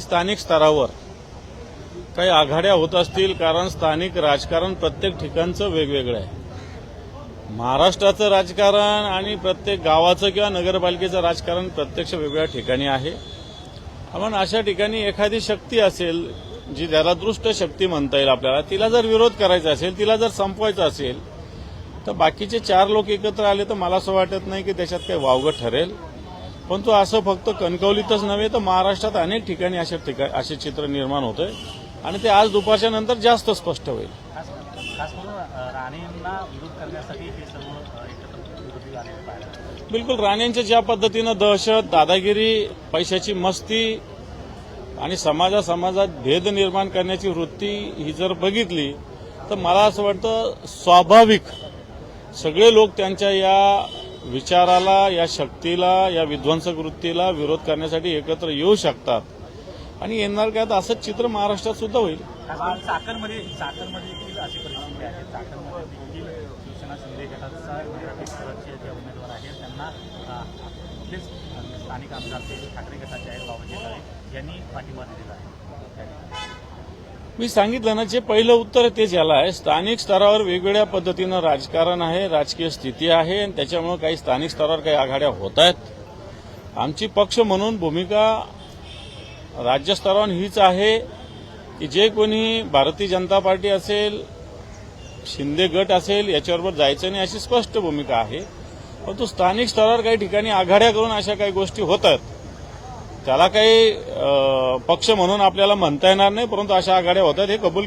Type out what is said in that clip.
स्थानिक स्तरावर काही आघाड्या होत असतील कारण स्थानिक राजकारण प्रत्येक ठिकाणचं वेगवेगळं आहे. महाराष्ट्राचं राजकारण आणि प्रत्येक गावाचं किंवा नगरपालिकेचं राजकारण प्रत्यक्ष वेगवेगळ्या ठिकाणी आहे. आपण अशा ठिकाणी एखादी शक्ती असेल जी त्याला दृष्ट शक्ती म्हणता येईल आपल्याला तिला जर विरोध करायचा असेल तिला जर संपवायचा असेल तर बाकीचे चार लोक एकत्र आले तर मला असं वाटत नाही की त्याच्यात काही वावगं ठरेल. परंतु असं फक्त कणकवलीतच नव्हे तर महाराष्ट्रात अनेक ठिकाणी असे ठिकाण असे चित्र निर्माण होतंय आणि ते आज दुपारच्या नंतर जास्त स्पष्ट होईल हे. बिलकुल राणेंच्या ज्या पद्धतीनं दहशत दादागिरी पैशाची मस्ती आणि समाजा समाजात भेद निर्माण करण्याची वृत्ती ही जर बघितली तर मला असं वाटतं स्वाभाविक सगळे लोक त्यांच्या या विचाराला या शक्तीला या विध्वंसक वृत्तीला विरोध करण्यासाठी एकत्र येऊ शकतात. आणि येणार काय असंच चित्र महाराष्ट्रात सुद्धा होईल. चाकणमध्ये चाकणमध्ये देखील अशी परिस्थिती आहे. चाकणमध्ये देखील शिवसेना शिंदे गटाचा मराठी जे उमेदवार आहेत त्यांना स्थानिक आमदार ठाकरे गटाचे आहेत बाबाजी यांनी पाठिंबा दिलेला आहे. मी सांगितलं ना जे पहिलं उत्तर तेच याला आहे. स्थानिक स्तरावर वेगवेगळ्या पद्धतीनं राजकारण आहे राजकीय स्थिती आहे आणि त्याच्यामुळे काही स्थानिक स्तरावर काही आघाड्या होत आहेत. आमची पक्ष म्हणून भूमिका राज्यस्तरावर हीच आहे की जे कोणी भारतीय जनता पार्टी असेल शिंदे गट असेल याच्याबरोबर जायचं नाही अशी स्पष्ट भूमिका आहे. परंतु स्थानिक स्तरावर काही ठिकाणी आघाड्या करून अशा काही गोष्टी होत आहेत त्याला काही पक्ष म्हणून आपल्याला म्हणता येणार नाही परंतु अशा आघाड्या होतात हे कबूल